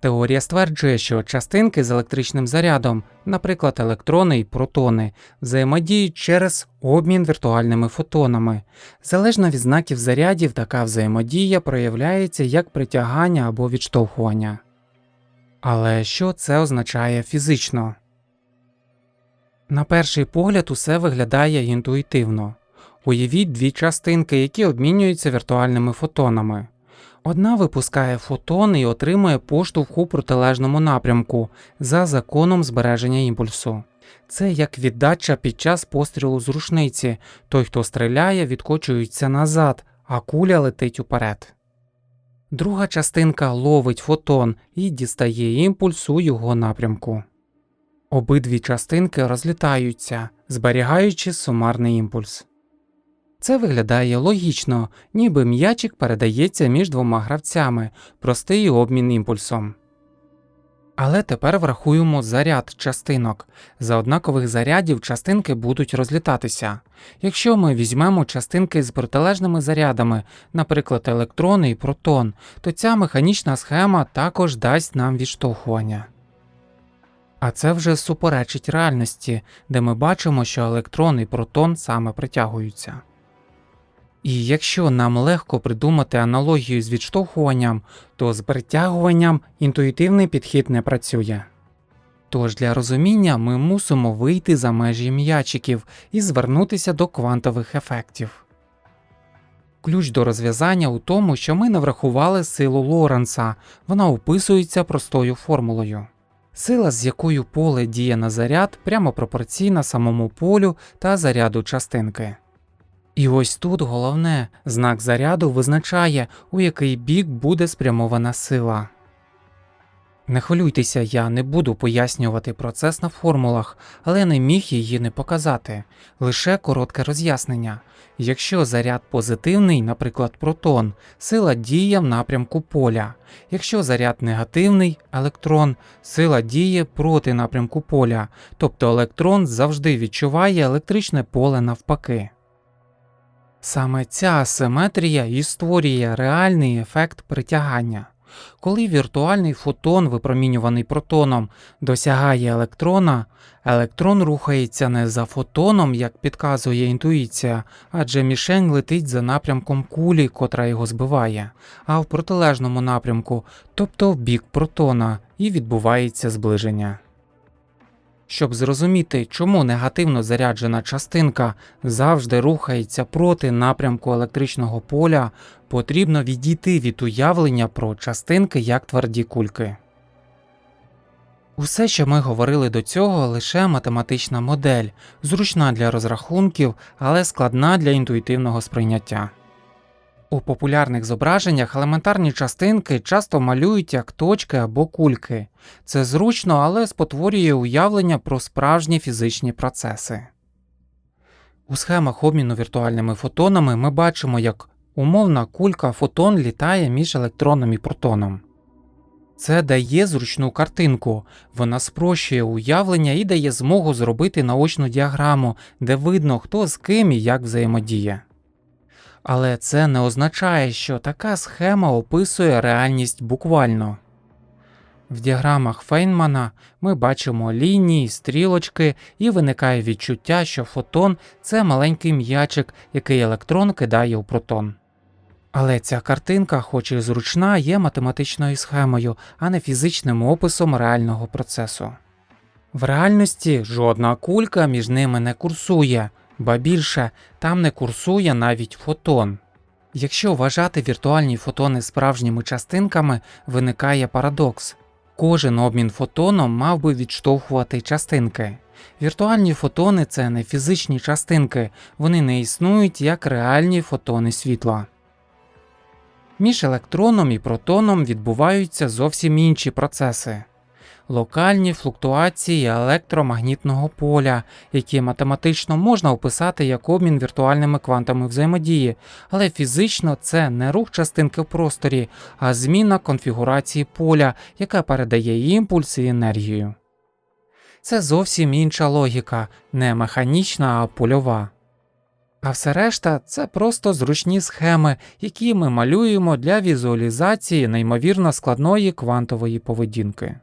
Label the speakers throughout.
Speaker 1: Теорія стверджує, що частинки з електричним зарядом, наприклад, електрони і протони, взаємодіють через обмін віртуальними фотонами. Залежно від знаків зарядів, така взаємодія проявляється як притягання або відштовхування. Але що це означає фізично? На перший погляд усе виглядає інтуїтивно. Уявіть дві частинки, які обмінюються віртуальними фотонами. Одна випускає фотон і отримує поштовх у протилежному напрямку за законом збереження імпульсу. Це як віддача під час пострілу з рушниці. Той, хто стріляє, відкочується назад, а куля летить уперед. Друга частинка ловить фотон і дістає імпульс у його напрямку. Обидві частинки розлітаються, зберігаючи сумарний імпульс. Це виглядає логічно, ніби м'ячик передається між двома гравцями, простий обмін імпульсом. Але тепер врахуємо заряд частинок. За однакових зарядів частинки будуть розлітатися. Якщо ми візьмемо частинки з протилежними зарядами, наприклад, електрони і протон, то ця механічна схема також дасть нам відштовхування. А це вже суперечить реальності, де ми бачимо, що електрон і протон саме притягуються. І якщо нам легко придумати аналогію з відштовхуванням, то з притягуванням інтуїтивний підхід не працює. Тож для розуміння ми мусимо вийти за межі м'ячиків і звернутися до квантових ефектів. Ключ до розв'язання у тому, що ми не врахували силу Лоренса, вона описується простою формулою. Сила, з якою поле діє на заряд, прямо пропорційна самому полю та заряду частинки. І ось тут головне знак заряду визначає, у який бік буде спрямована сила. Не хвилюйтеся, я не буду пояснювати процес на формулах, але не міг її не показати. Лише коротке роз'яснення. Якщо заряд позитивний, наприклад, протон, сила діє в напрямку поля. Якщо заряд негативний електрон, сила діє проти напрямку поля, тобто електрон завжди відчуває електричне поле навпаки. Саме ця асиметрія і створює реальний ефект притягання. Коли віртуальний фотон, випромінюваний протоном, досягає електрона, електрон рухається не за фотоном, як підказує інтуїція, адже мішень летить за напрямком кулі, котра його збиває, а в протилежному напрямку, тобто в бік протона, і відбувається зближення. Щоб зрозуміти, чому негативно заряджена частинка завжди рухається проти напрямку електричного поля, потрібно відійти від уявлення про частинки як тверді кульки. Усе, що ми говорили до цього, лише математична модель, зручна для розрахунків, але складна для інтуїтивного сприйняття. У популярних зображеннях елементарні частинки часто малюють як точки або кульки. Це зручно, але спотворює уявлення про справжні фізичні процеси. У схемах обміну віртуальними фотонами ми бачимо, як умовна кулька фотон літає між електроном і протоном. Це дає зручну картинку, вона спрощує уявлення і дає змогу зробити наочну діаграму, де видно, хто з ким і як взаємодіє. Але це не означає, що така схема описує реальність буквально. В діаграмах Фейнмана ми бачимо лінії, стрілочки, і виникає відчуття, що фотон це маленький м'ячик, який електрон кидає у протон. Але ця картинка, хоч і зручна, є математичною схемою, а не фізичним описом реального процесу. В реальності жодна кулька між ними не курсує, ба більше там не курсує навіть фотон. Якщо вважати віртуальні фотони справжніми частинками, виникає парадокс. Кожен обмін фотоном мав би відштовхувати частинки. Віртуальні фотони це не фізичні частинки, вони не існують як реальні фотони світла. Між електроном і протоном відбуваються зовсім інші процеси локальні флуктуації електромагнітного поля, які математично можна описати як обмін віртуальними квантами взаємодії, але фізично це не рух частинки в просторі, а зміна конфігурації поля, яка передає імпульс і енергію. Це зовсім інша логіка, не механічна, а польова. А все решта це просто зручні схеми, які ми малюємо для візуалізації неймовірно складної квантової поведінки.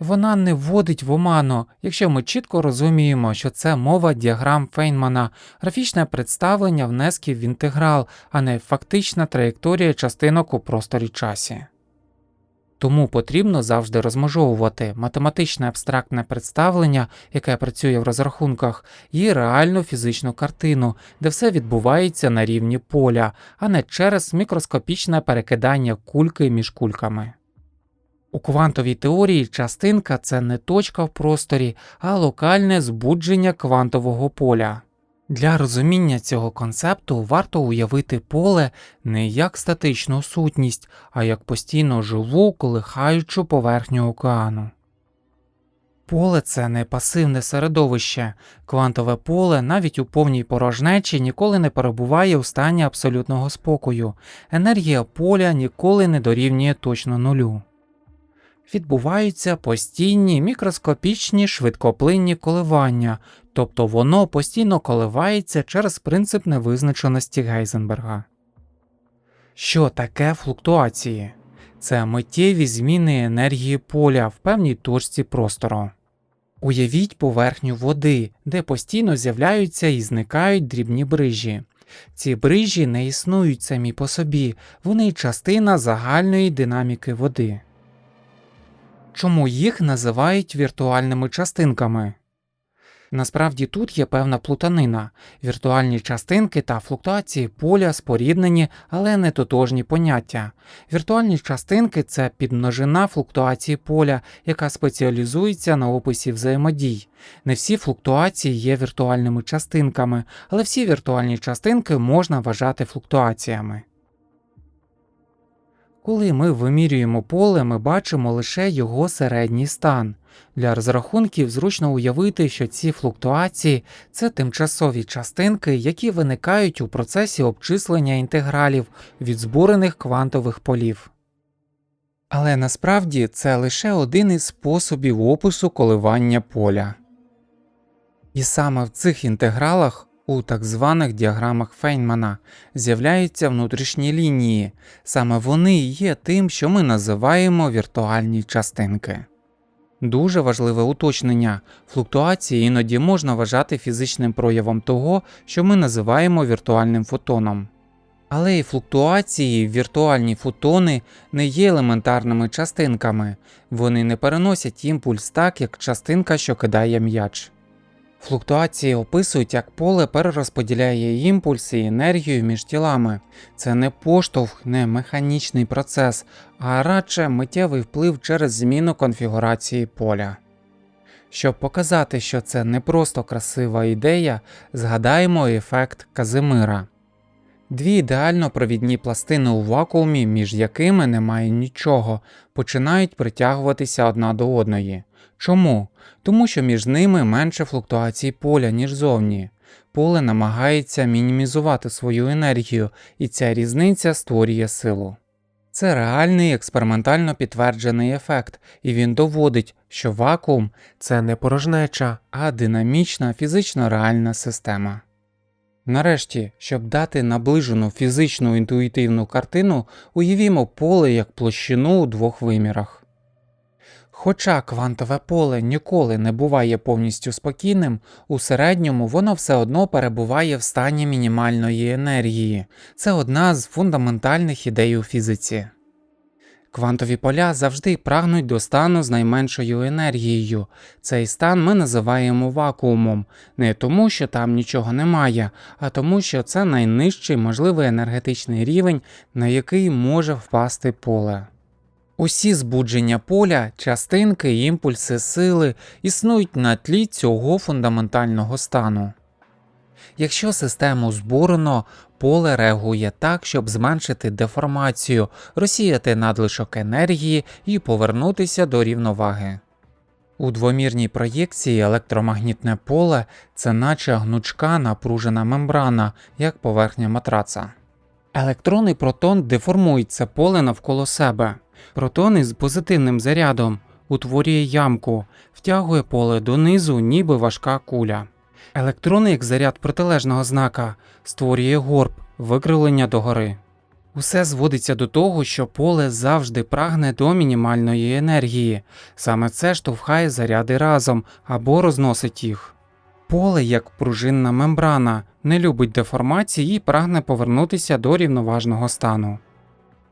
Speaker 1: Вона не вводить в оману, якщо ми чітко розуміємо, що це мова діаграм Фейнмана, графічне представлення внесків в інтеграл, а не фактична траєкторія частинок у просторі часі. Тому потрібно завжди розмежовувати математичне абстрактне представлення, яке працює в розрахунках, і реальну фізичну картину, де все відбувається на рівні поля, а не через мікроскопічне перекидання кульки між кульками. У квантовій теорії частинка це не точка в просторі, а локальне збудження квантового поля. Для розуміння цього концепту варто уявити поле не як статичну сутність, а як постійно живу, колихаючу поверхню океану. Поле це не пасивне середовище, квантове поле навіть у повній порожнечі ніколи не перебуває у стані абсолютного спокою, енергія поля ніколи не дорівнює точно нулю. Відбуваються постійні мікроскопічні швидкоплинні коливання, тобто воно постійно коливається через принцип невизначеності Гейзенберга. Що таке флуктуації? Це миттєві зміни енергії поля в певній точці простору. Уявіть поверхню води, де постійно з'являються і зникають дрібні брижі. Ці брижі не існують самі по собі, вони частина загальної динаміки води. Чому їх називають віртуальними частинками? Насправді тут є певна плутанина. Віртуальні частинки та флуктуації поля споріднені, але не тотожні поняття. Віртуальні частинки це підмножина флуктуації поля, яка спеціалізується на описі взаємодій. Не всі флуктуації є віртуальними частинками, але всі віртуальні частинки можна вважати флуктуаціями. Коли ми вимірюємо поле, ми бачимо лише його середній стан. Для розрахунків зручно уявити, що ці флуктуації це тимчасові частинки, які виникають у процесі обчислення інтегралів від збурених квантових полів. Але насправді це лише один із способів опису коливання поля. І саме в цих інтегралах у так званих діаграмах Фейнмана з'являються внутрішні лінії, саме вони є тим, що ми називаємо віртуальні частинки. Дуже важливе уточнення флуктуації іноді можна вважати фізичним проявом того, що ми називаємо віртуальним фотоном. Але і флуктуації, віртуальні фотони не є елементарними частинками, вони не переносять імпульс так, як частинка, що кидає м'яч. Флуктуації описують, як поле перерозподіляє імпульси і енергію між тілами. Це не поштовх, не механічний процес, а радше миттєвий вплив через зміну конфігурації поля. Щоб показати, що це не просто красива ідея, згадаємо ефект Казимира. Дві ідеально провідні пластини у вакуумі, між якими немає нічого, починають притягуватися одна до одної. Чому? Тому що між ними менше флуктуацій поля, ніж зовні. Поле намагається мінімізувати свою енергію, і ця різниця створює силу. Це реальний експериментально підтверджений ефект, і він доводить, що вакуум це не порожнеча, а динамічна фізично реальна система. Нарешті, щоб дати наближену фізичну інтуїтивну картину, уявімо поле як площину у двох вимірах. Хоча квантове поле ніколи не буває повністю спокійним, у середньому воно все одно перебуває в стані мінімальної енергії. Це одна з фундаментальних ідей у фізиці. Квантові поля завжди прагнуть до стану з найменшою енергією. Цей стан ми називаємо вакуумом, не тому, що там нічого немає, а тому, що це найнижчий можливий енергетичний рівень, на який може впасти поле. Усі збудження поля, частинки, імпульси, сили існують на тлі цього фундаментального стану. Якщо систему збурено, поле реагує так, щоб зменшити деформацію, розсіяти надлишок енергії і повернутися до рівноваги. У двомірній проєкції електромагнітне поле це наче гнучка напружена мембрана, як поверхня матраца. Електрон і протон деформують це поле навколо себе. Протон із позитивним зарядом утворює ямку, втягує поле донизу, ніби важка куля. Електрони, як заряд протилежного знака, створює горб, викривлення догори. Усе зводиться до того, що поле завжди прагне до мінімальної енергії, саме це штовхає заряди разом або розносить їх. Поле, як пружинна мембрана, не любить деформації і прагне повернутися до рівноважного стану.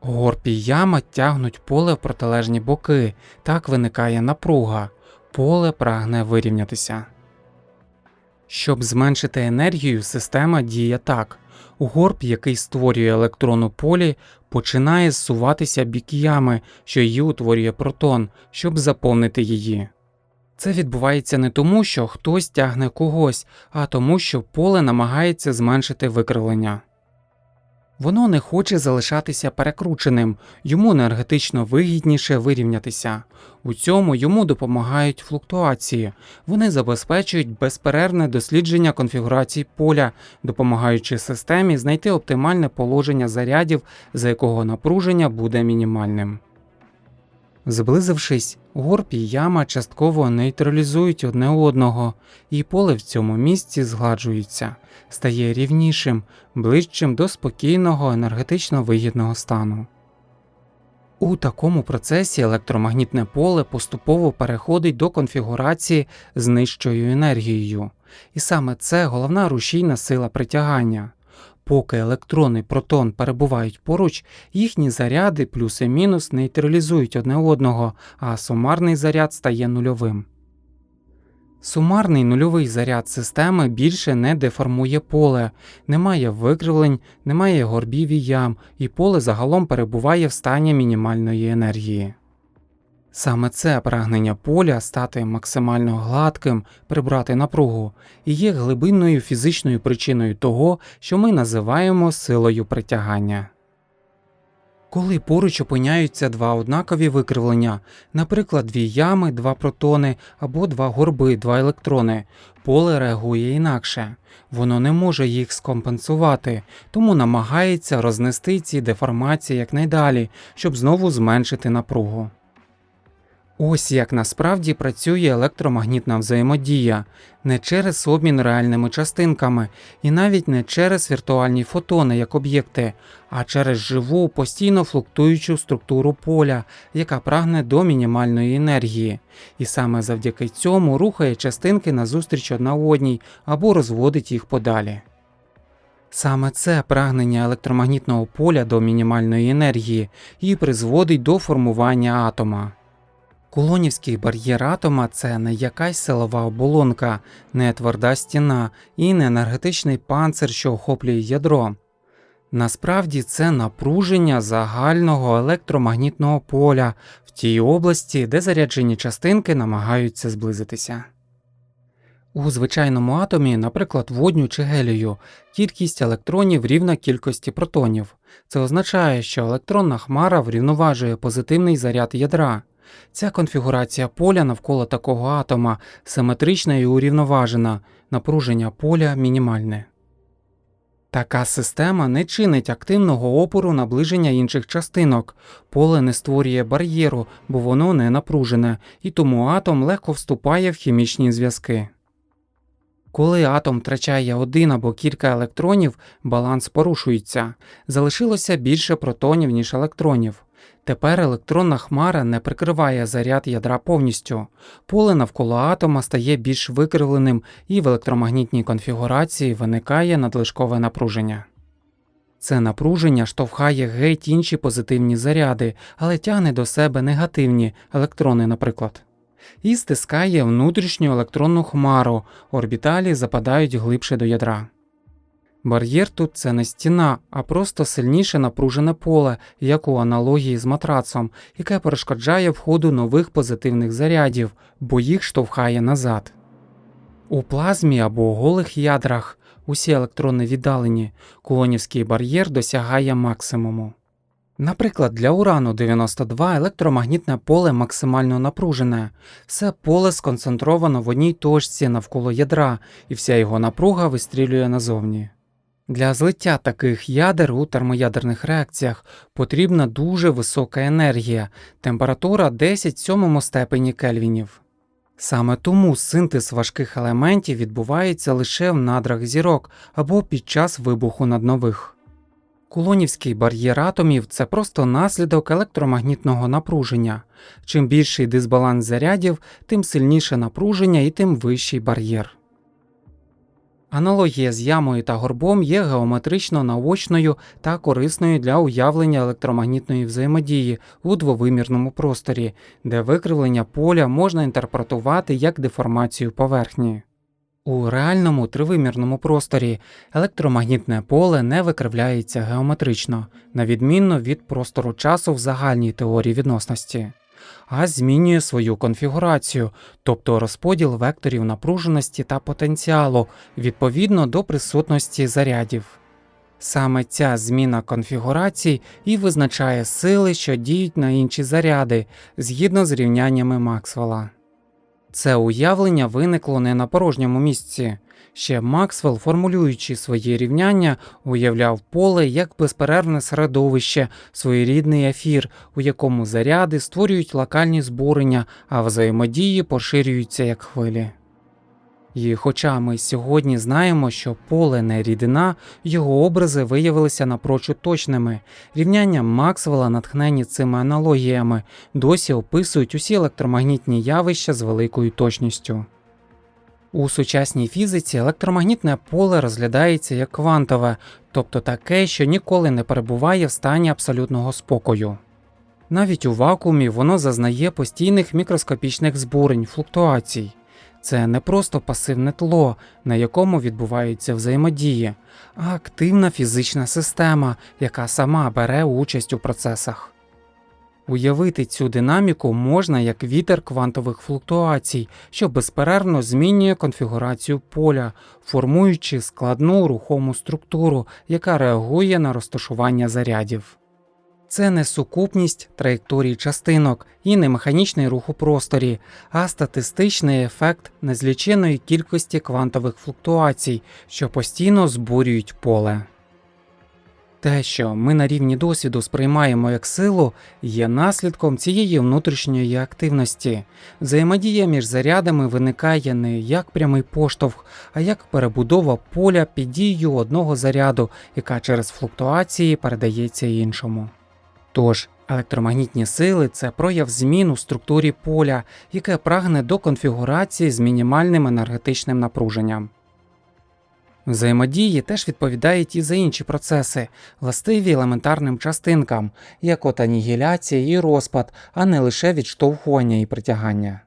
Speaker 1: Горб і яма тягнуть поле в протилежні боки, так виникає напруга, поле прагне вирівнятися. Щоб зменшити енергію, система діє так. Горб, який створює електрону полі, починає зсуватися бік ями, що її утворює протон, щоб заповнити її. Це відбувається не тому, що хтось тягне когось, а тому, що поле намагається зменшити викривлення. Воно не хоче залишатися перекрученим, йому енергетично вигідніше вирівнятися. У цьому йому допомагають флуктуації. Вони забезпечують безперервне дослідження конфігурацій поля, допомагаючи системі знайти оптимальне положення зарядів, за якого напруження буде мінімальним. Зблизившись, горб і яма частково нейтралізують одне одного, і поле в цьому місці згладжується, стає рівнішим, ближчим до спокійного енергетично вигідного стану. У такому процесі електромагнітне поле поступово переходить до конфігурації з нижчою енергією, і саме це головна рушійна сила притягання. Поки електрон і протон перебувають поруч, їхні заряди плюс і мінус нейтралізують одне одного, а сумарний заряд стає нульовим. Сумарний нульовий заряд системи більше не деформує поле, немає викривлень, немає горбів і ям, і поле загалом перебуває в стані мінімальної енергії. Саме це прагнення поля стати максимально гладким, прибрати напругу, і є глибинною фізичною причиною того, що ми називаємо силою притягання. Коли поруч опиняються два однакові викривлення, наприклад, дві ями, два протони або два горби, два електрони, поле реагує інакше, воно не може їх скомпенсувати, тому намагається рознести ці деформації якнайдалі, щоб знову зменшити напругу. Ось як насправді працює електромагнітна взаємодія не через обмін реальними частинками і навіть не через віртуальні фотони як об'єкти, а через живу постійно флуктуючу структуру поля, яка прагне до мінімальної енергії, і саме завдяки цьому рухає частинки назустріч одна одній або розводить їх подалі. Саме це прагнення електромагнітного поля до мінімальної енергії і призводить до формування атома. Кулонівський бар'єр атома це не якась силова оболонка, не тверда стіна і не енергетичний панцир, що охоплює ядро. Насправді це напруження загального електромагнітного поля в тій області, де заряджені частинки намагаються зблизитися. У звичайному атомі, наприклад, водню чи гелію, кількість електронів рівна кількості протонів. Це означає, що електронна хмара врівноважує позитивний заряд ядра. Ця конфігурація поля навколо такого атома симетрична і урівноважена, напруження поля мінімальне. Така система не чинить активного опору наближення інших частинок, поле не створює бар'єру, бо воно не напружене, і тому атом легко вступає в хімічні зв'язки. Коли атом втрачає один або кілька електронів, баланс порушується, залишилося більше протонів, ніж електронів. Тепер електронна хмара не прикриває заряд ядра повністю, поле навколо атома стає більш викривленим і в електромагнітній конфігурації виникає надлишкове напруження. Це напруження штовхає геть інші позитивні заряди, але тягне до себе негативні електрони, наприклад, і стискає внутрішню електронну хмару, орбіталі западають глибше до ядра. Бар'єр тут це не стіна, а просто сильніше напружене поле, як у аналогії з матрацом, яке перешкоджає входу нових позитивних зарядів, бо їх штовхає назад. У плазмі або голих ядрах усі електрони віддалені, кулонівський бар'єр досягає максимуму. Наприклад, для урану 92 електромагнітне поле максимально напружене, все поле сконцентровано в одній точці навколо ядра, і вся його напруга вистрілює назовні. Для злиття таких ядер у термоядерних реакціях потрібна дуже висока енергія, температура 10 сьомому степені кельвінів. Саме тому синтез важких елементів відбувається лише в надрах зірок або під час вибуху наднових. Кулонівський бар'єр атомів це просто наслідок електромагнітного напруження. Чим більший дисбаланс зарядів, тим сильніше напруження і тим вищий бар'єр. Аналогія з ямою та горбом є геометрично наочною та корисною для уявлення електромагнітної взаємодії у двовимірному просторі, де викривлення поля можна інтерпретувати як деформацію поверхні. У реальному тривимірному просторі електромагнітне поле не викривляється геометрично, на відмінно від простору часу в загальній теорії відносності, а змінює свою конфігурацію, тобто розподіл векторів напруженості та потенціалу відповідно до присутності зарядів. Саме ця зміна конфігурацій і визначає сили, що діють на інші заряди згідно з рівняннями Максвелла. Це уявлення виникло не на порожньому місці. Ще Максвелл, формулюючи свої рівняння, уявляв поле як безперервне середовище, своєрідний ефір, у якому заряди створюють локальні збурення, а взаємодії поширюються як хвилі. І хоча ми сьогодні знаємо, що поле не рідина, його образи виявилися напрочуд точними. Рівняння Максвелла, натхнені цими аналогіями, досі описують усі електромагнітні явища з великою точністю. У сучасній фізиці електромагнітне поле розглядається як квантове, тобто таке, що ніколи не перебуває в стані абсолютного спокою. Навіть у вакуумі воно зазнає постійних мікроскопічних збурень, флуктуацій. Це не просто пасивне тло, на якому відбуваються взаємодії, а активна фізична система, яка сама бере участь у процесах. Уявити цю динаміку можна як вітер квантових флуктуацій, що безперервно змінює конфігурацію поля, формуючи складну рухому структуру, яка реагує на розташування зарядів. Це не сукупність траєкторій частинок і не механічний рух у просторі, а статистичний ефект незліченої кількості квантових флуктуацій, що постійно збурюють поле. Те, що ми на рівні досвіду сприймаємо як силу, є наслідком цієї внутрішньої активності. Взаємодія між зарядами виникає не як прямий поштовх, а як перебудова поля під дією одного заряду, яка через флуктуації передається іншому. Тож електромагнітні сили це прояв змін у структурі поля, яке прагне до конфігурації з мінімальним енергетичним напруженням. Взаємодії теж відповідають і за інші процеси, властиві елементарним частинкам, як от анігіляція і розпад, а не лише відштовхування і притягання.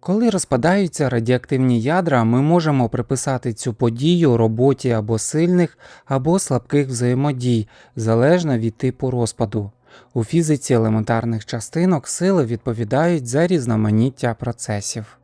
Speaker 1: Коли розпадаються радіоактивні ядра, ми можемо приписати цю подію роботі або сильних, або слабких взаємодій, залежно від типу розпаду. У фізиці елементарних частинок сили відповідають за різноманіття процесів.